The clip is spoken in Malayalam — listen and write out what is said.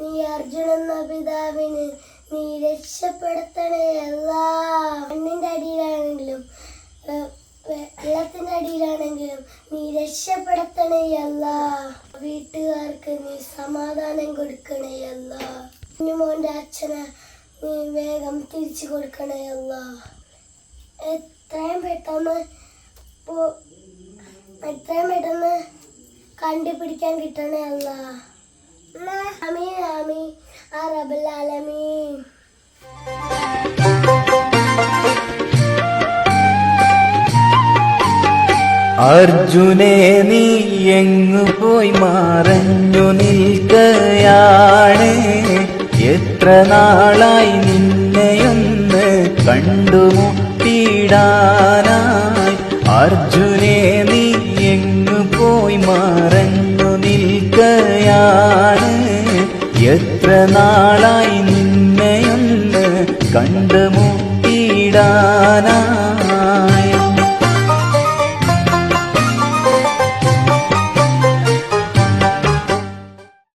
നീ അർജുനൻ എന്ന പിതാവിന് നീ രക്ഷപ്പെടുത്തണേ. എല്ലാ മണ്ണിന്റെ അടിയിലാണെങ്കിലും വെള്ളത്തിന്റെ അടിയിലാണെങ്കിലും നീ രക്ഷപ്പെടുത്തണേ. അല്ല വീട്ടുകാർക്ക് നീ സമാധാനം കൊടുക്കണേ. അല്ല കുഞ്ഞുമോന്റെ അച്ഛനെ നീ വേഗം തിരിച്ചു കൊടുക്കണേ. അല്ല എത്രയും പെട്ടെന്ന് എത്രയും പെട്ടെന്ന് കണ്ടുപിടിക്കാൻ കിട്ടണേ. അല്ല ആമീൻ അർജുനെ നീ എങ്ങു പോയി മറഞ്ഞു നിൽക്കയാണ്? എത്ര നാളായി നിന്നെയൊന്ന് കണ്ടുമുട്ടിടാനായി അർജുനെ നീ എങ്ങു പോയി മറഞ്ഞു നിൽക്കയാണ്? എത്ര നാളായി നിന്നെയൊന്ന് കണ്ടുമുട്ടിടാനായി